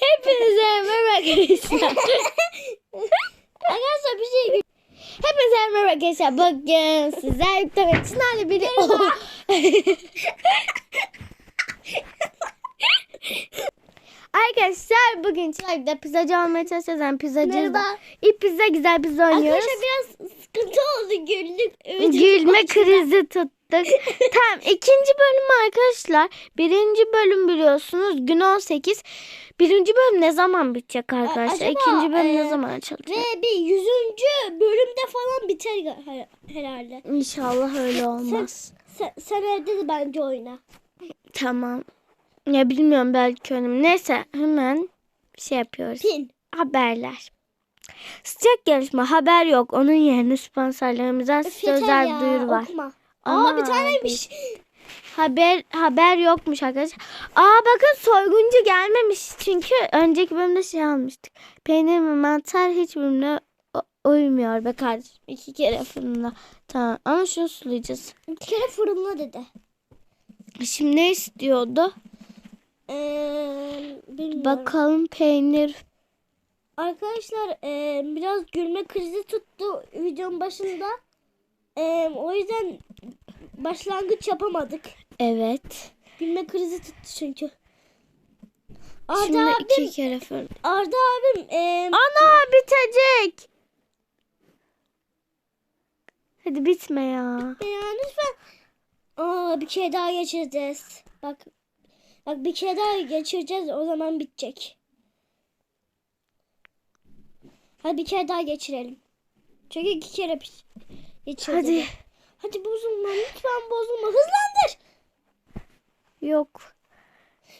Hepinize merhaba arkadaşlar. arkadaşlar bir şey Hepinize merhaba arkadaşlar. Bugün sizler birlikte Çınar'la biri Arkadaşlar bugün Çınar'da pizzacı olmaya çalışacağız. Yani pizzacı Merhaba. İlk pizza güzel pizza oynuyoruz. Arkadaşlar biraz sıkıntı oldu güldük. Gülme krizi tuttuk. tamam ikinci bölüm arkadaşlar. Birinci bölüm biliyorsunuz gün 18. Birinci bölüm ne zaman bitecek arkadaşlar? acaba, İkinci bölüm e, ne zaman açılacak? Ve bir yüzüncü bölümde falan biter her- herhalde. İnşallah öyle olmaz. Sen, sen evde de bence oyna. Tamam. Ya bilmiyorum belki önüm. Neyse hemen şey yapıyoruz. Pin. Haberler. Sıcak yarışma haber yok. Onun yerine sponsorlarımıza size Yeter özel ya, duyuru var. Okuma. Aa bir taneymiş. Haber haber yokmuş arkadaşlar. Aa bakın soyguncu gelmemiş. Çünkü önceki bölümde şey almıştık. Peynir ve mantar hiçbirine o- uymuyor be kardeşim. İki kere fırında. Tamam ama şunu sulayacağız. Bir kere fırınla dedi. Şimdi ne istiyordu? Ee, bilmiyorum. Bakalım peynir. Arkadaşlar e, biraz gülme krizi tuttu videonun başında. E, o yüzden başlangıç yapamadık. Evet. Gülme krizi tuttu çünkü. Arda Şimdi abim, iki kere fırın. Arda abim e, Ana bitecek. Hadi bitme ya. ya lütfen. Aa bir kere daha geçireceğiz. Bak bak bir kere daha geçireceğiz o zaman bitecek. Hadi bir kere daha geçirelim. Çünkü iki kere geçirdik. Hadi. Hadi bozulma lütfen bozulma. Hızlandır. Yok.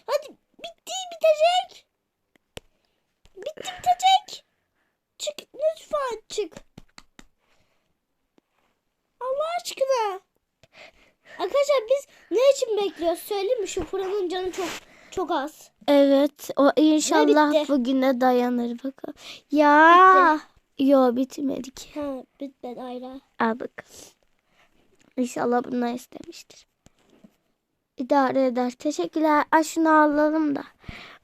Hadi bitti bitecek. Bitti bitecek. Çık lütfen çık. Allah aşkına. Arkadaşlar biz ne için bekliyoruz söyleyeyim mi? Şu fırının canı çok çok az. Evet. O inşallah bitti. bugüne dayanır bakalım. Ya. Yo bitmedi ki. Ha bitmedi ayrı. Al bakalım. İnşallah bunlar istemiştir. İdare eder. Teşekkürler. Ay şunu alalım da.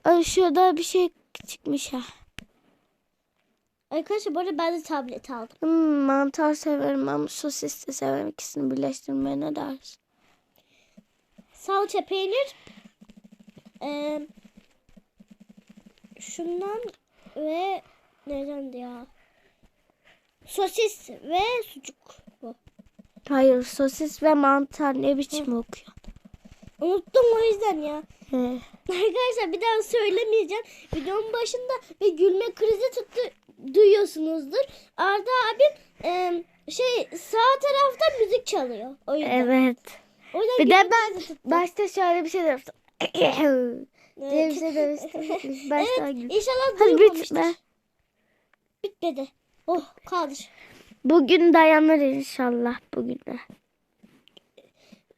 Ay şurada bir şey çıkmış ha. Arkadaşlar bu arada ben de tablet aldım. Hmm, mantar severim ama sosis de severim. İkisini birleştirmeye ne dersin? Salça peynir. Ee, şundan ve neden ya? Sosis ve sucuk. Hayır sosis ve mantar ne biçim okuyor? Unuttum o yüzden ya. He. Arkadaşlar bir daha söylemeyeceğim. Videonun başında ve gülme krizi tuttu duyuyorsunuzdur. Arda abim e, şey sağ tarafta müzik çalıyor. O yüzden. Evet. O yüzden Bir gülme de ben krizi tuttu. başta şöyle bir şey demiştim. diye bir şey demiştim. Başta Evet gül- inşallah Hadi duymamıştır. bitme. Bitmedi. Oh kaldır. Bugün dayanır inşallah bugün de.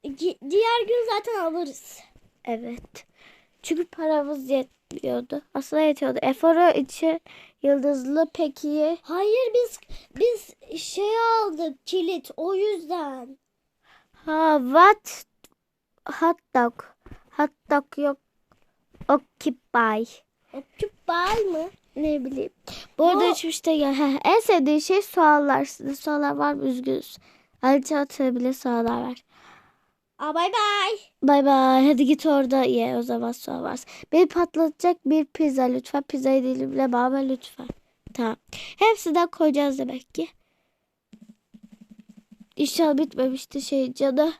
Di- diğer gün zaten alırız. Evet. Çünkü paramız yetmiyordu. Aslında yetiyordu. Efora için yıldızlı pek iyi. Hayır biz biz şey aldık kilit o yüzden. Ha what? Hot dog. Hot dog yok. Occupy. Occupy mı? Ne bileyim. Bu arada Bu- hiçbir şey gel. En sevdiği şey soğanlar. Sizde soğanlar var mı? Üzgünüz. Alice Atı bile soğanlar var. Aa bay bay. Bay bay. Hadi git orada ye o zaman soğan varsa. Beni patlatacak bir pizza lütfen. Pizzayı değil bile baba lütfen. Tamam. Hepsinden koyacağız demek ki. İnşallah bitmemişti şey cadı.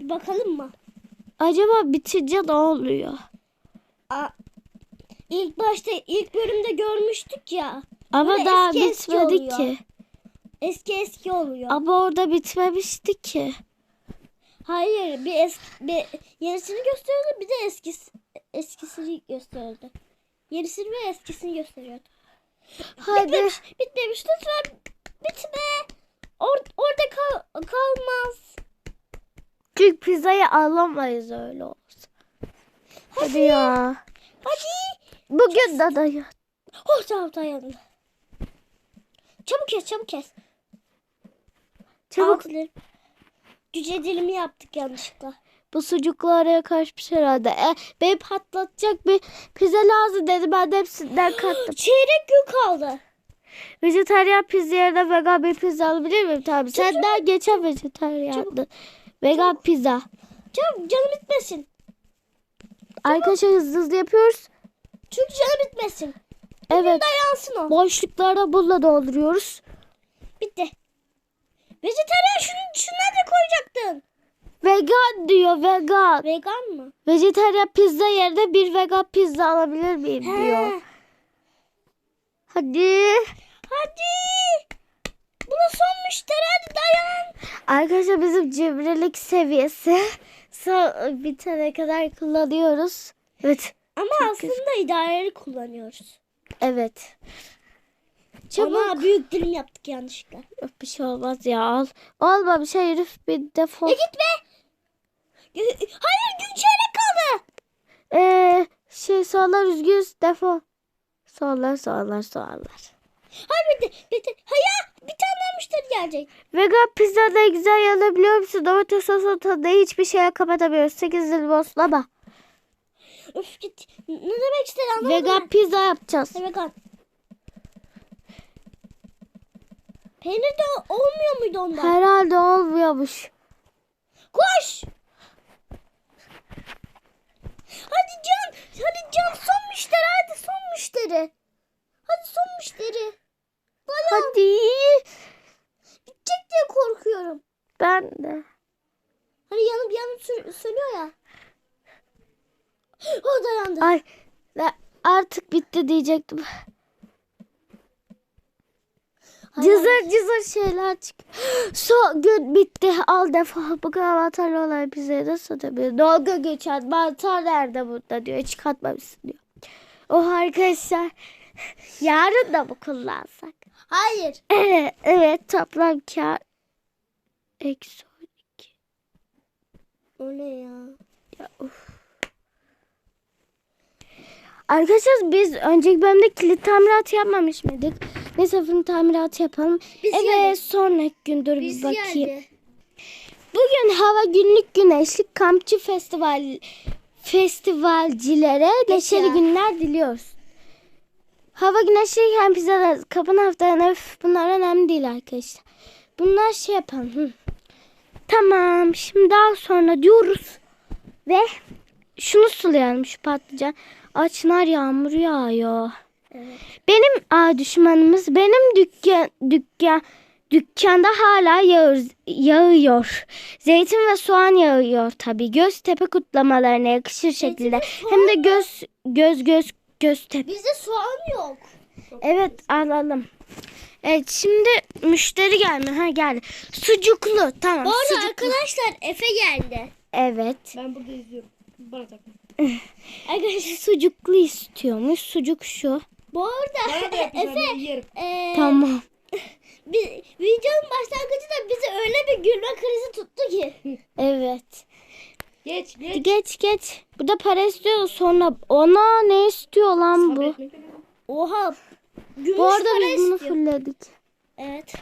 Bir bakalım mı? Acaba bitince ne oluyor? Aa, ilk başta ilk bölümde görmüştük ya. Ama Böyle daha eski eski bitmedi oluyor. ki. Eski eski oluyor. Ama orada bitmemişti ki. Hayır bir eski bir yenisini gösteriyordu bir de eskisi eskisini gösteriyordu. Yenisini ve eskisini gösteriyordu. Hadi. Bitmemiş, bitmemiş lütfen bitme. Or, orada kal, kalmaz. Çünkü pizzayı alamayız öyle olsa. Hadi ya. Hadi. Bugün de dayan. Oh tamam dayandım. Çabuk kes çabuk kes. Çabuk. Altı dilim. Cüce dilimi yaptık yanlışlıkla. Bu sucuklu araya karışmış herhalde. E, beni patlatacak bir pizza lazım dedi. Ben de hepsinden kattım. Çeyrek gün kaldı. Vejetaryen pizza yerine vegan bir pizza alabilir miyim? Tamam. Senden geçen vejetaryandı. Vegan pizza. Canım, canım bitmesin. Arkadaşlar hızlı hızlı yapıyoruz. Çünkü canım bitmesin. Evet. Dayansın o. Boşluklarda bulla dolduruyoruz. Bitti. Vejetaryen şunu, şunları da koyacaktın. Vegan diyor vegan. Vegan mı? Vejetaryen pizza yerine bir vegan pizza alabilir miyim diyor. He. Hadi. Hadi. Buna son müşteri hadi dayan. Arkadaşlar bizim cimrilik seviyesi son bitene kadar kullanıyoruz. Evet. Ama aslında idareli kullanıyoruz. Evet. Çabuk. Ama büyük dilim yaptık yanlışlıkla. Yok bir şey olmaz ya al. Olmamış herif bir defol. E git be. Hayır gün çeyrek kaldı. Ee, şey soğanlar üzgünüz defol. Soğanlar soğanlar soğanlar. Hayır bitti. Bitti. Hayır bir tane müşteri gelecek. Vegan pizza ne güzel yanabiliyor musun? Domates sosu tadı hiçbir şeye kapatamıyoruz. 8 yıl boslama. Öf git. Ne demek istedi anlamadım. Vegan pizza yapacağız. ben. Vegan. Peynir de olmuyor muydu onda? Herhalde olmuyormuş. Koş. Hadi Can. Hadi Can son müşteri. Hadi son müşteri. Hadi son müşteri. Dayan. Hadi. Bitecek diye korkuyorum. Ben de. Hani yanıp yanıp sönüyor ya. O dayandı. Ay ve artık bitti diyecektim. Cızır cızır şeyler çık. So gün bitti. Al defol. Bu kadar mantarlı olan pizzayı da satabilir. Dalga geçen mantar nerede burada diyor. Hiç katmamışsın diyor. Oh arkadaşlar. Yarın da mı kullansak? Hayır. Evet, evet toplam kar. Eksi 12. O ne ya? Ya, uf. Arkadaşlar biz önceki bölümde kilit tamiratı yapmamış mıydık? Neyse fırın tamiratı yapalım. Biz evet geldik. sonraki gün dur bir Biz bakayım. geldi. Bugün hava günlük güneşlik kampçı festival festivalcilere neşeli günler diliyoruz. Hava güneşliyken pizza kapın haftanın öf bunlar önemli değil arkadaşlar. Bunlar şey yapalım. Hı. Tamam şimdi daha sonra diyoruz ve şunu sulayalım şu patlıcan. Açlar yağmur yağıyor. Evet. Benim aa, düşmanımız benim dükkan dükkan dükkanda hala yağır, yağıyor. Zeytin ve soğan yağıyor tabii. Göztepe kutlamalarına yakışır şekilde. Hem de göz göz göz Göztepe. Bizde soğan yok. Evet alalım. Evet şimdi müşteri gelme. Ha geldi. Sucuklu. Tamam. Bu arada sucuklu. arkadaşlar Efe geldi. Evet. Ben burada izliyorum. Bana takma. Arkadaşlar Sucuklu istiyormuş. Sucuk şu. bu arada da. Efe e, Tamam. bi- videonun başlangıcında bizi öyle bir gülme krizi tuttu ki. Evet. Geç geç. Geç geç. Burada para istiyor sonra ona ne istiyor lan bu? Oha. Gümüş Bu arada para biz bunu istiyor. fullledik. Evet.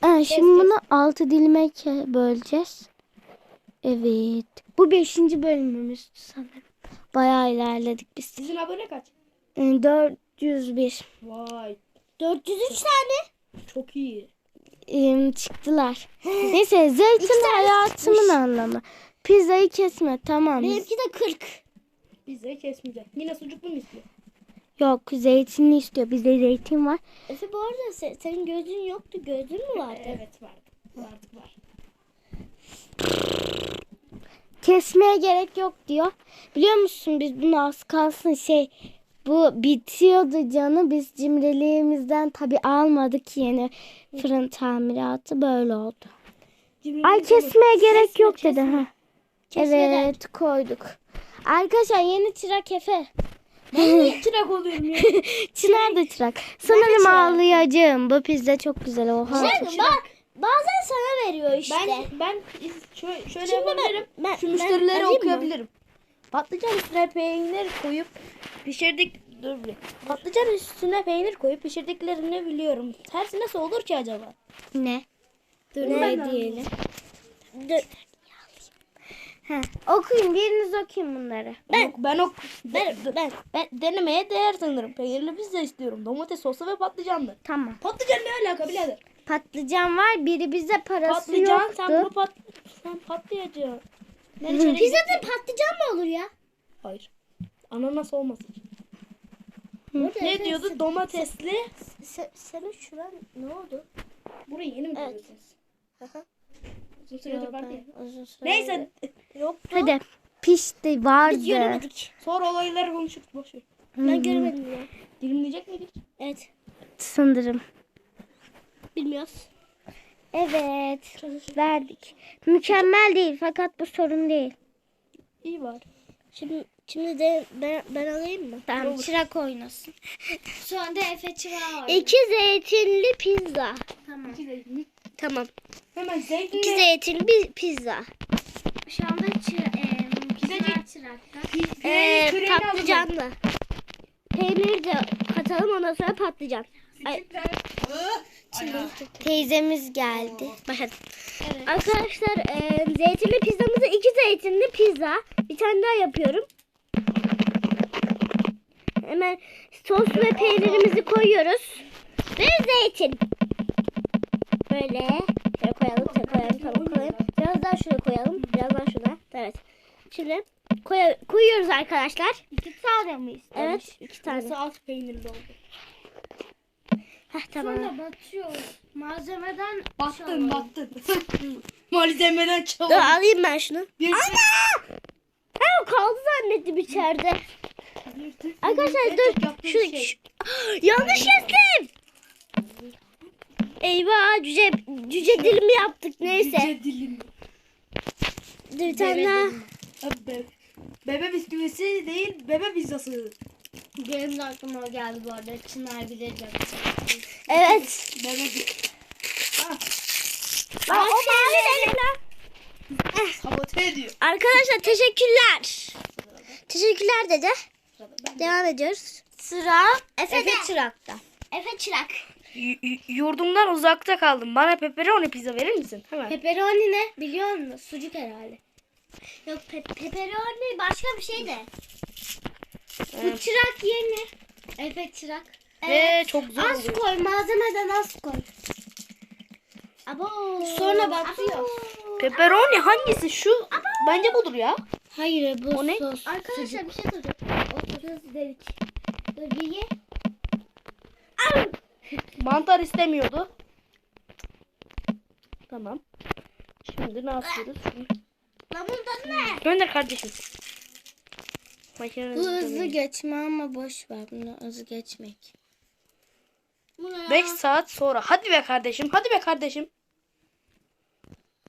Ha, şimdi bunu altı dilime böleceğiz. Evet. Bu beşinci bölümümüz sanırım. Bayağı ilerledik biz. Sizin abone kaç? Ee, 401. Vay 403 tane. çok iyi. Ee, çıktılar. Neyse zeytin hayatımın anlamı. Pizzayı kesme tamam. Benimki de 40. Bize kesmeyecek. Yine sucuklu mu istiyor? Yok zeytinli istiyor. Bizde zeytin var. Efe bu arada se- senin gözün yoktu. Gözün mü vardı? Evet var. Artık var. Kesmeye gerek yok diyor. Biliyor musun biz bunu az kalsın şey bu bitiyordu canı biz cimriliğimizden tabi almadık yeni fırın tamiratı böyle oldu. Ay kesmeye gerek yok dedi ha. Kesmeden. Evet koyduk. Arkadaşlar yeni çırak Efe. Ben niye çırak oluyorum ya? Çınar da çırak. Sanırım çırak. ağlayacağım. Bu pizza çok güzel oha. Sen bak bazen sana veriyor işte. ben ben şöyle, şöyle Şimdi ben- yapabilirim. ben- Şu ben müşterilere mı? okuyabilirim. Patlıcan üstüne peynir koyup pişirdik. Dur bir. Patlıcan üstüne peynir koyup pişirdiklerini biliyorum. Tersi nasıl olur ki acaba? Ne? Dur ben de ne diyelim. Dur. Heh, okuyun biriniz okuyun bunları. Ben ben ok Ben, ben. ben denemeye değer sanırım. Peynirli pizza istiyorum. Domates soslu ve patlıcanlı. Tamam. Patlıcan ne alaka birader? Patlıcan var. Biri bize parası Patlıcan yoktu. sen bunu pat sen içeri Pizzada patlıcan mı olur ya? Hayır. Ananas olmasın. Ne Efe, diyordu? Domatesli. Sen, senin şuran ne oldu? Burayı yeni mi Evet. görüyorsunuz? Uzun süredir Yok, var ben uzun süre- Neyse. Yoktu. Hadi. Pişti vardı. Biz göremedik. Sonra olayları konuşuruz. Boş ver. Ben göremedim ya. Dilimleyecek miydik? Evet. Sanırım. Bilmiyoruz. Evet. Verdik. Mükemmel değil fakat bu sorun değil. İyi var. Şimdi şimdi de ben, ben alayım mı? Tamam çırak oynasın. Sonra da Efe çırağı oynasın. İki zeytinli pizza. Tamam. Tamam. Hemen zeytinle. İki zeytinli bir pizza. Şu anda çıra, e, çırak çırakta. Alalım. patlıcanlı. Peynir de katalım ondan sonra patlıcan. Ay, Teyzemiz geldi. başladım. Arkadaşlar e, zeytinli pizzamızı iki zeytinli pizza. Bir tane daha yapıyorum. Hemen sos ve peynirimizi koyuyoruz. Ve zeytin. Böyle. Şöyle koyalım. Şöyle koyalım. Tamam koyalım. Biraz daha şuraya koyalım. Biraz daha şuna. Evet. Şimdi koy koyuyoruz arkadaşlar. İki tane mi istemiş? Evet. iki tane. Nasıl az peynirli oldu? Heh, tamam. Sonra batıyor. Malzemeden Battın battın. Malzemeden Dur çalın. alayım ben şunu. Bir Ha kaldı zannettim içeride. Arkadaşlar dur. Şu, şey. şu- yanlış kestim. Eyvah cüce, cüce dilimi yaptık neyse. Cüce dilim. Dur bir tane daha. Ha, Be bebe bisküvisi değil, bebe pizzası. Benim de aklıma geldi bu arada. Çınar bilir Evet. Bebe bi- Bak, o mavi lan? Sabote ediyor. Arkadaşlar teşekkürler. Teşekkürler dede. Devam ediyoruz. Sıra Efe, Efe çırakta. Efe çırak. Y- yurdumdan uzakta kaldım. Bana pepperoni pizza verir misin? Hemen. Pepperoni ne biliyor musun? Sucuk herhalde. Yok pe pepperoni başka bir şey de. Bu çırak yeni. Efe çırak. Ve çok zor Az oluyor. koy malzemeden az koy. Abo. Sonra batıyor. Pepperoni hangisi? Şu bence budur ya. Hayır bu O ne? sos. Arkadaşlar bir şey soracağım. O kız delik. Dur bir ye. Mantar istemiyordu. Tamam. Şimdi ne yapıyoruz? Şunu Lan bunun tadı ne? Gönder kardeşim. Makinenin Bu hızlı geçme ama boş ver bunu hızlı geçmek. Bu ne ya? 5 saat sonra. Hadi be kardeşim. Hadi be kardeşim.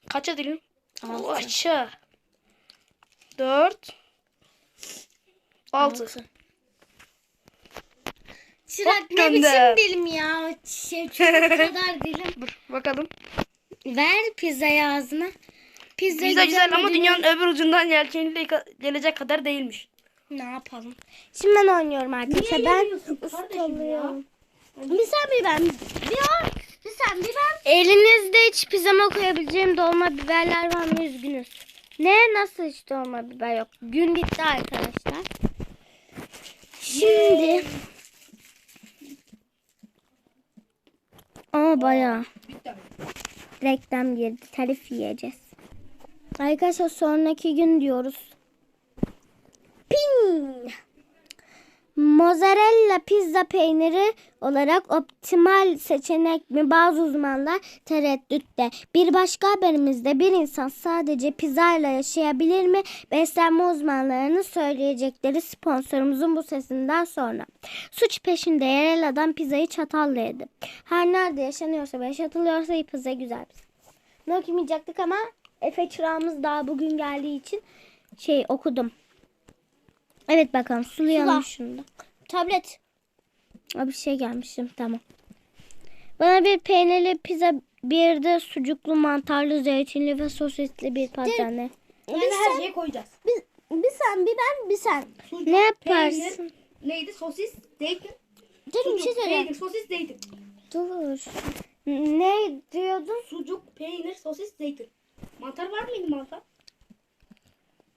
Kaça dilim? Aşağı. 4 6 Çırak ne biçim dilim ya? Şey çocuk kadar dilim. Dur bakalım. Ver pizzayı ağzına. Pizza, Pizza güzel ama mi dünyanın öbür ucundan yelkenli gelecek kadar değilmiş. Ne yapalım? Şimdi ben oynuyorum arkadaşlar. Ben ıskalıyorum. Bir sen bir ben. Bir o. Bir sen bir ben. Elinizde hiç pizzama koyabileceğim dolma biberler var mı? Üzgünüz. Ne? Nasıl hiç dolma biber yok? Gün bitti arkadaşlar. Şimdi. Ama bayağı. Reklam girdi. Telif yiyeceğiz. Arkadaşlar sonraki gün diyoruz. Mozzarella pizza peyniri olarak optimal seçenek mi? Bazı uzmanlar tereddütte. Bir başka haberimizde bir insan sadece pizzayla yaşayabilir mi? Beslenme uzmanlarının söyleyecekleri sponsorumuzun bu sesinden sonra. Suç peşinde yerel adam pizzayı çatalla yedi. Her nerede yaşanıyorsa ve yaşatılıyorsa pizza güzel pizza. Ne okumayacaktık ama Efe çırağımız daha bugün geldiği için şey okudum. Evet bakalım sulayalım Sula. şunu da. Tablet. Aa, bir şey gelmişim tamam. Bana bir peynirli pizza bir de sucuklu mantarlı zeytinli ve sosisli bir pastane. Yani Bir her sen, şeyi koyacağız. bir, bir sen bir ben bir sen. Sucuk, Ne yaparsın? peynir, neydi? Sosis, zeytin. Dur bir şey Sucuk, söyle. peynir, sosis, zeytin. Dur. Ne diyordun? Sucuk, peynir, sosis, zeytin. Mantar var mıydı mantar?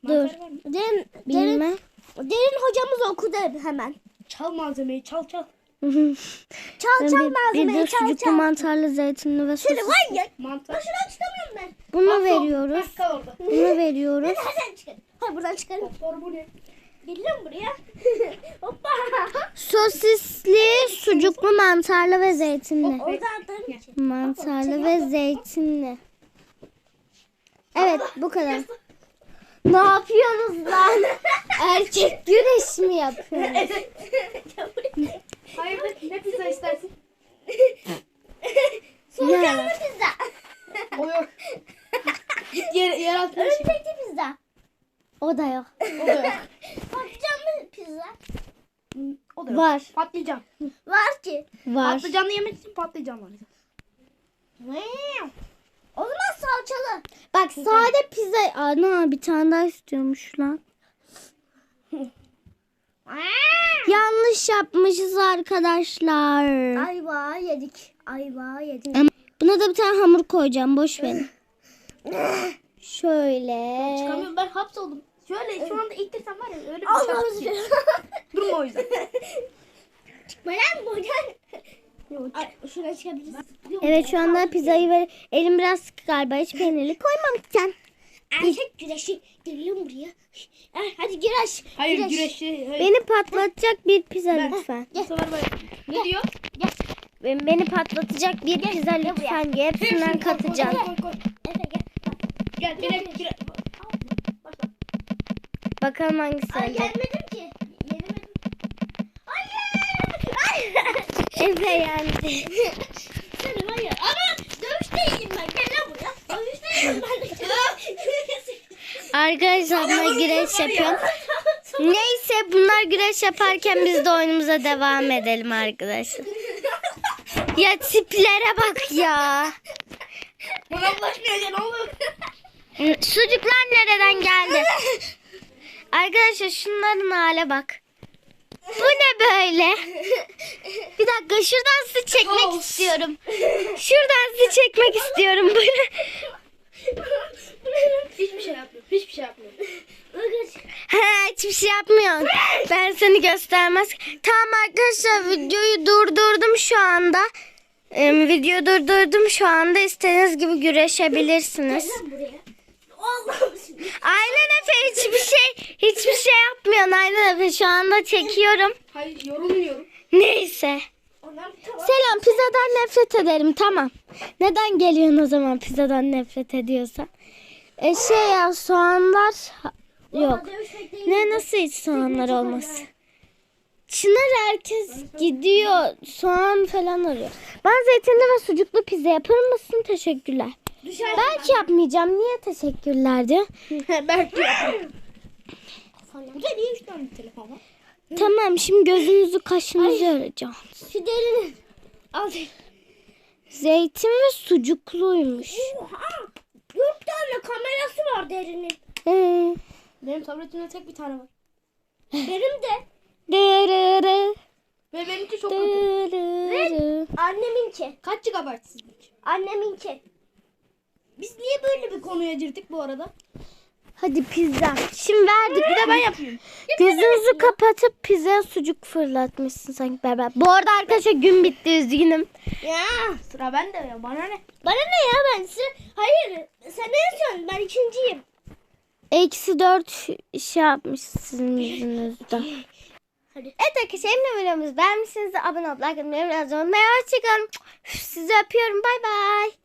Dur. Mantar var mı? Derin, derin, derin hocamız okudu hemen. Çal malzemeyi çal çal. Çal çal bir, bir malzemeyi de çal sucuklu çal. mantarlı zeytinli ve Şöyle sosis. var ya. Mantar. Şuradan çıkamıyorum ben. Bunu veriyoruz. Heh, kal orada. Bunu veriyoruz. Nereden çıkarım? Hayır buradan çıkarım. Doktor bu ne? Geliyorum buraya. Hoppa. Sosisli, sucuklu, mantarlı ve zeytinli. Oradan atarım. Mantarlı ve zeytinli. Evet bu kadar. Ne yapıyorsunuz lan? Erkek güreş mi yapıyorsunuz? Hayır ne pizza istersin? Solucanlı pizza. O yok. Git yer, yer altına şey. Örümcekli pizza. O da yok. O da yok. Patlıcanlı pizza. O da yok. Var. Patlıcan. Var ki. Var. Patlıcanlı yemek için patlıcan var. O zaman salçalı. Bak sade pizza. Ana bir tane daha istiyormuş lan. Yanlış yapmışız arkadaşlar. Ayva yedik. Ayva yedik. Ama Buna da bir tane hamur koyacağım. Boş verin. Şöyle. Çıkamıyorum ben hapsoldum. Şöyle şu anda ittirsem var ya öyle bir dilerim. Durma o yüzden. Beren buradan. Ay, şuraya çıkabiliriz. Evet şu anda pizzayı ver. Elim biraz sıkı galiba. Hiç peynirli koymamışsın. Erkek güreşi. Geliyorum buraya. Ay, hadi güreş. Hayır Güreş. güreşi. Hayır. Beni patlatacak bir pizza Ben- lütfen. Böyle. Ne diyor? Beni beni patlatacak bir pizza lütfen. Hepsinden katacağım. Koy, koy, koy. Efe gel. Gel. Başla. Bakalım hangisi Ay olacak. gelmedim ki. Gelemedim. Hayır. Hayır. Efe yendi. Ya. Ama dövüşte iyiyim ben. Gel lan buraya. Dövüşte iyiyim ben. Arkadaşlar bunlar güreş yapıyor. Neyse bunlar güreş yaparken biz de oyunumuza devam edelim arkadaşlar. Ya tiplere bak ya. Bana bulaşmayacaksın oğlum. Sucuklar nereden geldi? Arkadaşlar şunların hale bak. Bu ne böyle? Bir dakika şuradan sizi çekmek Kaos. istiyorum. Şuradan sizi çekmek istiyorum. Hiçbir şey yapmıyor. Hiçbir şey yapmıyor. Ha, hiçbir şey yapmıyorsun. Ben seni göstermez. Tamam arkadaşlar videoyu durdurdum şu anda. Ee, video durdurdum şu anda. İstediğiniz gibi güreşebilirsiniz. Aynen Efe hiçbir şey hiçbir şey yapmıyorsun. Aynen Efe şu anda çekiyorum. Hayır yorulmuyorum. Neyse. Selam pizzadan nefret ederim tamam. Neden geliyorsun o zaman pizzadan nefret ediyorsan? E şey ya soğanlar yok. Ne nasıl hiç soğanlar olmaz? Çınar herkes gidiyor soğan falan arıyor. Ben zeytinli ve sucuklu pizza yapar mısın? Teşekkürler. Belki yapmayacağım. Niye teşekkürler diyor. Belki niye üç tane telefon var? Tamam şimdi gözünüzü kaşınızı öreceğim. Şu. Al. Zeytin ve sucukluymuş. Oha. Dört tane kamerası var derinin. Ee, Benim tabletimde tek bir tane var. Benim de. dırırı, Ve benimki çok kötü. dırırı. Anneminki. Kaç GB sizlik? Anneminki. Biz niye böyle bir konuya girdik bu arada? Hadi pizza. Şimdi verdik. Bir de ben yapayım. Gözünüzü kapatıp pizza sucuk fırlatmışsın sanki beraber. Bu arada arkadaşlar gün bitti üzgünüm. Ya. Sıra bende ya bana ne? Bana ne ya ben sıra... Hayır. Sen en son. Ben ikinciyim. Eksi dört şey yapmış sizin yüzünüzden. Hadi. Evet arkadaşlar emin videomuz beğenmişsiniz abone olup like atmayı unutmayın. Hoşçakalın. Sizi öpüyorum. Bay bay.